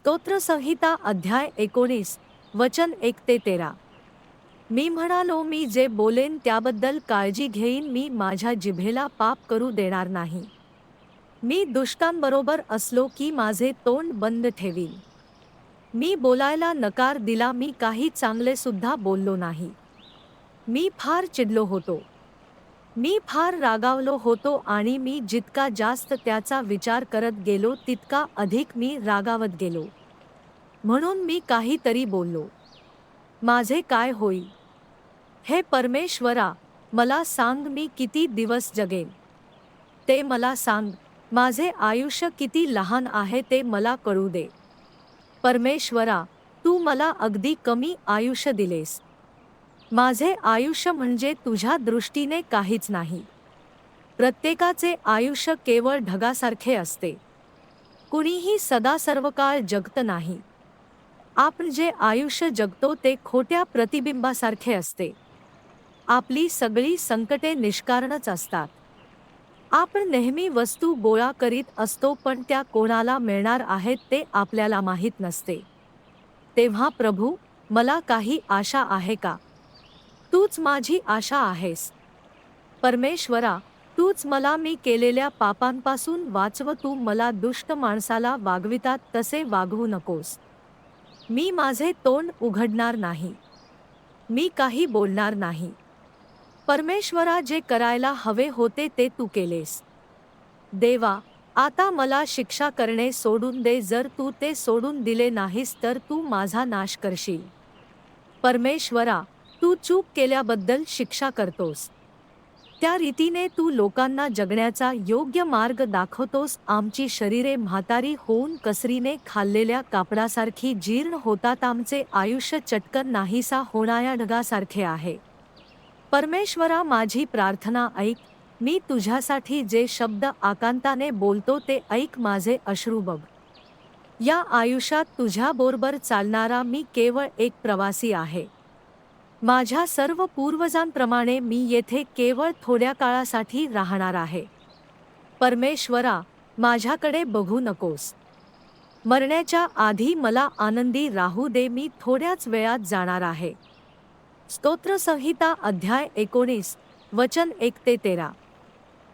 स्तोत्रसंहिता अध्याय एकोणीस वचन एक ते तेरा. मी म्हणालो मी जे बोलेन त्याबद्दल काळजी घेईन मी माझ्या जिभेला पाप करू देणार नाही. मी दुष्टांबरोबर असलो की माझे तोंड बंद ठेवीन. मी बोलायला नकार दिला मी काही चांगले सुद्धा बोललो नाही. मी फार चिडलो होतो. मी फार रागावलो होतो आणि मी जितका जास्त त्याचा विचार करत गेलो तितका अधिक मी रागावत गेलो. म्हणून मी काहीतरी बोललो. माझे काय होईल? हे परमेश्वरा मला सांग मी किती दिवस जगेन? ते मला सांग माझे आयुष्य किती लहान आहे ते मला कळू दे. परमेश्वरा तू मला अगदी कमी आयुष्य दिलेस. माझे आयुष्य म्हणजे तुझ्या दृष्टीने काहीच नाही. प्रत्येकाचे आयुष्य केवळ ढगासारखे असते. कुणीही सदा सर्वकाळ जगत नाही. आपण जे आयुष्य जगतो ते खोट्या प्रतिबिंबासारखे असते. आपली सगळी संकटे निष्कारणच असतात. आपण नेहमी वस्तू गोळा करीत असतो पण त्या कोणाला मिळणार आहेत ते आपल्याला माहीत नसते. तेव्हा प्रभू मला काही आशा आहे का? तूच माझी आशा आहेस. परमेश्वरा तूच मला मी केलेल्या पापांपासून वाचव तू मला दुष्ट माणसाला वागवितात तसे वागवू नकोस. मी माझे तोंड उघडणार नाही. मी काही बोलणार नाही. परमेश्वरा जे करायला हवे होते ते तू केलेस. देवा आता मला शिक्षा करणे सोडून दे जर तू ते सोडून दिले नाहीस तर तू माझा नाश करशील. परमेश्वरा तू चूक केल्याबद्दल शिक्षा करतोस. त्या रीतीने तू लोकांना जगण्याचा योग्य मार्ग दाखवतोस. आमची शरीरे म्हातारी होऊन कसरीने खाल्लेल्या कापडासारखी जीर्ण होतात. आमचे आयुष्य चटकन नाहीसा होणाऱ्या ढगासारखे आहे. परमेश्वरा माझी प्रार्थना ऐक. मी तुझ्यासाठी जे शब्द आकांताने बोलतो ते ऐक माझे अश्रू बघ या आयुष्यात तुझ्याबरोबर चालणारा मी केवळ एक प्रवासी आहे. माझ्या सर्व पूर्वजांप्रमाणे मी येथे केवळ थोड्या काळासाठी राहणार आहे. परमेश्वरा माझ्याकडे बघू नकोस. मरण्याच्या आधी मला आनंदी राहू दे मी थोड्याच वेळात जाणार आहे. स्तोत्रसंहिता अध्याय एकोणीस वचन एक ते तेरा.